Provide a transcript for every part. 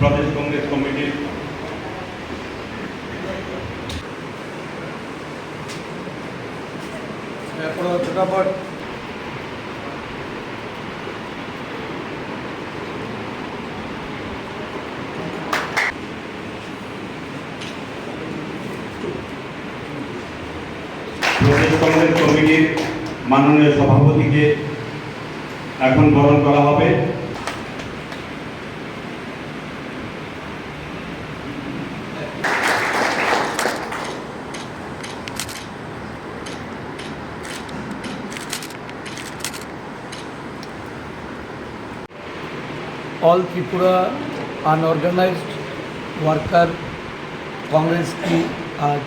প্রদেশ কংগ্রেস কমিটির ফটাফট প্রদেশ কংগ্রেস কমিটির মাননীয় সভাপতিকে এখন বরণ করা হবে। All Tripura unorganised worker Congress কি আজ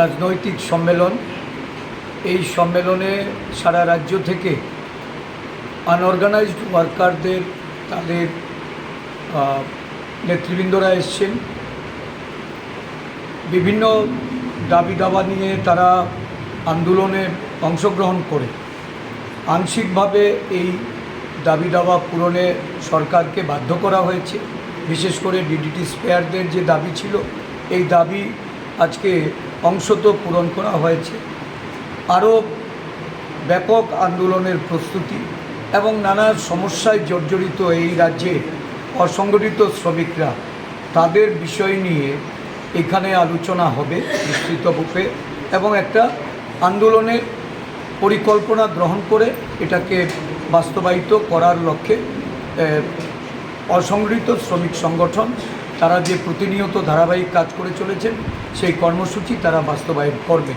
রাজনৈতিক সম্মেলন। এই সম্মেলনে সারা রাজ্য থেকে আনঅর্গানাইজড ওয়ার্কারদের তাদের নেতৃবৃন্দরা এসছেন। বিভিন্ন দাবি দাবা নিয়ে তারা আন্দোলনে অংশগ্রহণ করে। আংশিকভাবে এই দাবি দাওয়া পূরণে সরকারকে বাধ্য করা হয়েছে। বিশেষ করে ডিডিটি স্পেয়ারদের যে দাবি ছিল, এই দাবি আজকে অংশত পূরণ করা হয়েছে। আরও ব্যাপক আন্দোলনের প্রস্তুতি এবং নানা সমস্যায় জর্জরিত এই রাজ্যে অসংগঠিত শ্রমিকরা, তাদের বিষয় নিয়ে এখানে আলোচনা হবে বিস্তৃতরূপে এবং একটা আন্দোলনের পরিকল্পনা গ্রহণ করে এটাকে বাস্তবায়িত করার লক্ষ্যে অসংগৃহীত শ্রমিক সংগঠন, তারা যে প্রতিনিয়ত ধারাবাহিক কাজ করে চলেছেন, সেই কর্মসূচি তারা বাস্তবায়ন করবে